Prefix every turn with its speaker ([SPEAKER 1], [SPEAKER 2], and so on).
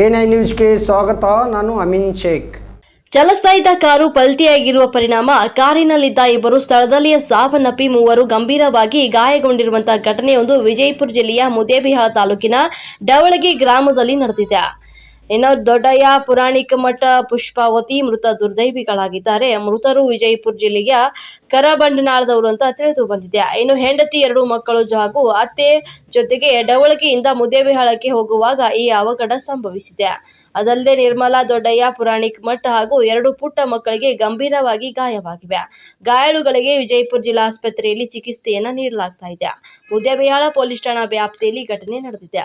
[SPEAKER 1] A nine ನ್ಯೂಸ್ಗೆ ಸ್ವಾಗತ, ನಾನು ಅಮಿನ್ ಶೇಖ್.
[SPEAKER 2] ಚಲಿಸ್ತಾ ಇದ್ದ ಕಾರು ಪಲ್ಟಿಯಾಗಿರುವ ಪರಿಣಾಮ, ಕಾರಿನಲ್ಲಿದ್ದ ಇಬ್ಬರು ಸ್ಥಳದಲ್ಲಿಯೇ ಸಾವನ್ನಪ್ಪಿ ಮೂವರು ಗಂಭೀರವಾಗಿ ಗಾಯಗೊಂಡಿರುವಂತಹ ಘಟನೆಯೊಂದು ವಿಜಯಪುರ ಜಿಲ್ಲೆಯ ಮುದೇಬಿಹಾಳ ತಾಲೂಕಿನ ಡವಳಗಿ ಗ್ರಾಮದಲ್ಲಿ ನಡೆದಿದೆ. ಇನ್ನು ದೊಡ್ಡಯ್ಯ ಪುರಾಣಿಕ ಮಠ ಪುಷ್ಪಾವತಿ ಮೃತ ದುರ್ದೈವಿಗಳಾಗಿದ್ದಾರೆ. ಮೃತರು ವಿಜಯಪುರ ಜಿಲ್ಲೆಯ ಕರಬಂಡನಾಳದವರು ಅಂತ ತಿಳಿದು ಬಂದಿದೆ. ಇನ್ನು ಹೆಂಡತಿ ಎರಡು ಮಕ್ಕಳು ಹಾಗೂ ಅತ್ತೆ ಜೊತೆಗೆ ಡವಳಗಿಯಿಂದ ಮುದೇಬಿಹಾಳಕ್ಕೆ ಹೋಗುವಾಗ ಈ ಅವಘಡ ಸಂಭವಿಸಿದೆ. ಅದಲ್ಲದೆ ನಿರ್ಮಲಾ ದೊಡ್ಡಯ್ಯ ಪುರಾಣಿಕ್ ಮಠ ಹಾಗೂ ಎರಡು ಪುಟ್ಟ ಮಕ್ಕಳಿಗೆ ಗಂಭೀರವಾಗಿ ಗಾಯವಾಗಿವೆ. ಗಾಯಾಳುಗಳಿಗೆ ವಿಜಯಪುರ ಜಿಲ್ಲಾ ಆಸ್ಪತ್ರೆಯಲ್ಲಿ ಚಿಕಿತ್ಸೆಯನ್ನು ನೀಡಲಾಗ್ತಾ ಇದೆ. ಮುದ್ದೇಬಿಹಾಳ ಪೊಲೀಸ್ ಠಾಣಾ ವ್ಯಾಪ್ತಿಯಲ್ಲಿ ಘಟನೆ ನಡೆದಿದೆ.